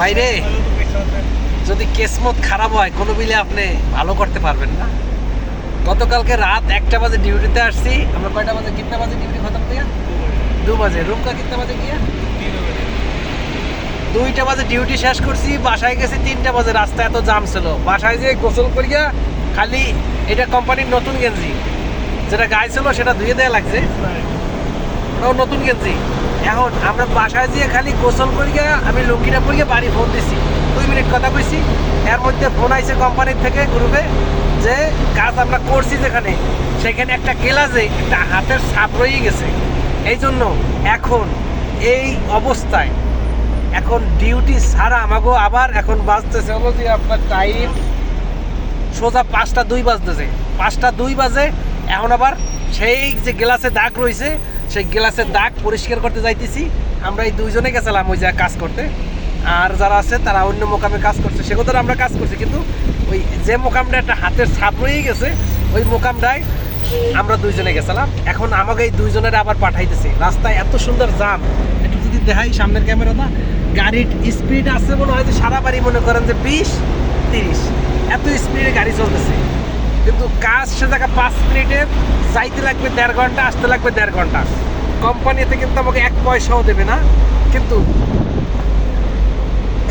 ভাইরে যদি কেসমত খারাপ হয়, কোনো বিলে আপনি ভালো করতে পারবেন না। গতকালকে রাত একটা বাজে ডিউটিতে আসছি। আমরা কয়টা বাজে? কিতনা বাজে ডিউটি খতম দিয়া? দু বাজে। রুম কা কিতনা বাজে গিয়া? দুইটা বাজে ডিউটি শেষ করছি। বাসায় গেছি তিনটা বাজে। রাস্তা এত জাম ছিল। বাসায় যেয়ে গোসল করিয়া খালি এটা কোম্পানির নতুন গেঞ্জি। যেটা গায়ে ছিল, সেটা ধুয়ে দেওয়া লাগছে। ওটাও নতুন গেঞ্জি। এখন আমরা বাসায় যেয়ে খালি গোসল করিয়া আমি লুঙ্গিটা পরিয়ে বাড়ি ফোন দিছি। দুই মিনিট কথা কইছি। এর মধ্যে ফোন আইছে কোম্পানির থেকে, গ্রুপে, যে কাজ আমরা করছি যেখানে, সেখানে একটা গ্লাসে একটা হাতের ছাপ রয়ে গেছে। এই জন্য এখন এই অবস্থায়, এখন ডিউটি ছাড়া আমাকেও আবার এখন বাজতেছে হলো যে আপনার টাইম সোজা পাঁচটা দুই বাজতেছে। পাঁচটা দুই বাজে, এখন আবার সেই যে গ্লাসে দাগ রয়েছে সেই গ্লাসের দাগ পরিষ্কার করতে যাইতেছি। আমরা এই দুইজনে গেছিলাম ওই জায়গায় কাজ করতে। আর যারা আছে, তারা অন্য মোকামে কাজ করছে। সে কথা আমরা কাজ করছি, কিন্তু ওই যে মোকামটা একটা হাতের ছাপ রয়ে গেছে, ওই মোকামটায় আমরা দুইজনে গেছিলাম। এখন আমাকে এই দুইজনের আবার পাঠাইতেছে। রাস্তায় এত সুন্দর জাম। একটু যদি দেখাই সামনের ক্যামেরাটা। গাড়ির স্পিড আছে মনে হয় যে সারা বাড়ি মনে করেন যে বিশ, তিরিশ। এত স্পিডে গাড়ি চলতেছে। কিন্তু কাজ সে জায়গা পাঁচ মিনিটে যাইতে লাগবে দেড় ঘণ্টা, আসতে লাগবে দেড় ঘণ্টা। কোম্পানিতে কিন্তু আমাকে এক পয়সাও দেবে না, কিন্তু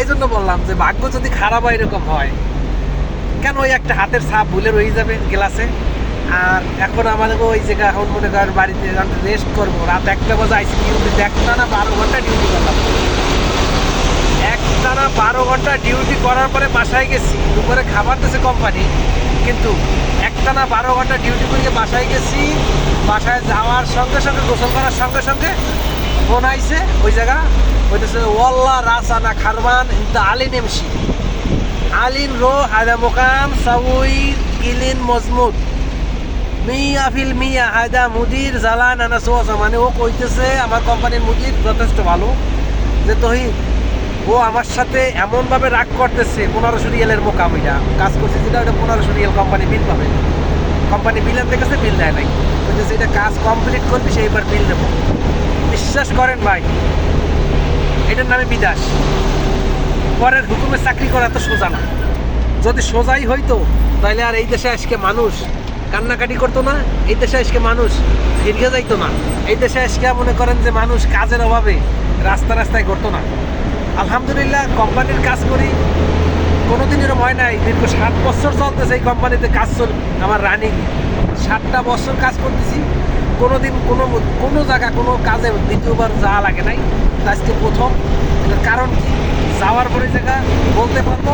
এই জন্য বললাম যে ভাগ্য যদি খারাপ হয় এরকম হয়, কেন ওই একটা হাতের ছাপ ভুলে রয়ে যাবে গ্লাসে? আর এখন আমাদেরকে ওই জায়গা এখন মনে করেন বাড়িতে রেস্ট করব, রাত একটা বাজে আইসি ডিউটি একটা না বারো ঘণ্টা ডিউটি করলাম। একটানা বারো ঘণ্টা ডিউটি করার পরে বাসায় গেছি, দুপুরে খাবার দিয়েছে কোম্পানি কিন্তু একটানা বারো ঘণ্টা ডিউটি করে বাসায় গেছি। বাসায় যাওয়ার সঙ্গে সঙ্গে, গোসল করার সঙ্গে সঙ্গে ফোন আইছে ওই জায়গা। হইতেছে ওয়াল্লা রাসানা খারমান ইন্তা আলিন এমসি আলিন রো, হায়দা মোকাম, সাউই, কিলিন মজমুদ মিয়া ফিল মিয়া, হায়দা মুদির জালা নানা সোয়াসা মানে ও কইতেছে, আমার কোম্পানির মুদির যথেষ্ট ভালো। যে তহি ও আমার সাথে এমনভাবে রাগ করতেছে, পনেরোশো রিয়েলের মোকাম কাজ করছে যেটা, ওটা পনেরোশো রিয়েল কোম্পানি বিল পাবে। কোম্পানি বিল আনতে গেছে বিল দেয় নাই। বলতেছে, এটা কাজ কমপ্লিট করবি সেইবার বিল দেবো। বিশ্বাস করেন ভাই, এটার নামে বিদাস। পরের হুকুমে চাকরি করা তো সোজা না। যদি সোজাই হইতো তাহলে আর এই দেশে আজকে মানুষ কান্নাকাটি করতো না, এই দেশে আজকে মানুষ ফিরিয়ে যাইতো না। এই দেশে আজকে মনে করেন যে মানুষ কাজের অভাবে রাস্তা রাস্তায় করতো না। আলহামদুলিল্লাহ, কোম্পানির কাজ করি। কোনোদিন এরকম হয় নাই, দীর্ঘ সাত বছর চলতেছে এই কোম্পানিতে কাজ চল, আমার রানিং সাতটা বছর কাজ করতেছি কোনো দিন কোনো কোনো জায়গা, কোনো কাজে দ্বিতীয়বার যাওয়া লাগে নাই। আজকে প্রথম, এটার কারণ কি? যাওয়ার পরে জায়গা বলতে পারব।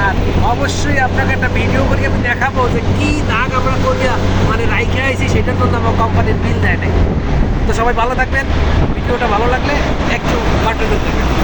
আর অবশ্যই আপনাকে একটা ভিডিও করে আমি দেখাবো যে কি দাগ আমরা করিয়া মানে রাইখে আইছি, সেটার জন্য আমার কোম্পানির বিল দেয় নাই। তো সবাই ভালো থাকবেন, ভিডিওটা ভালো লাগলে একটু কন্টিনিউ করবেন।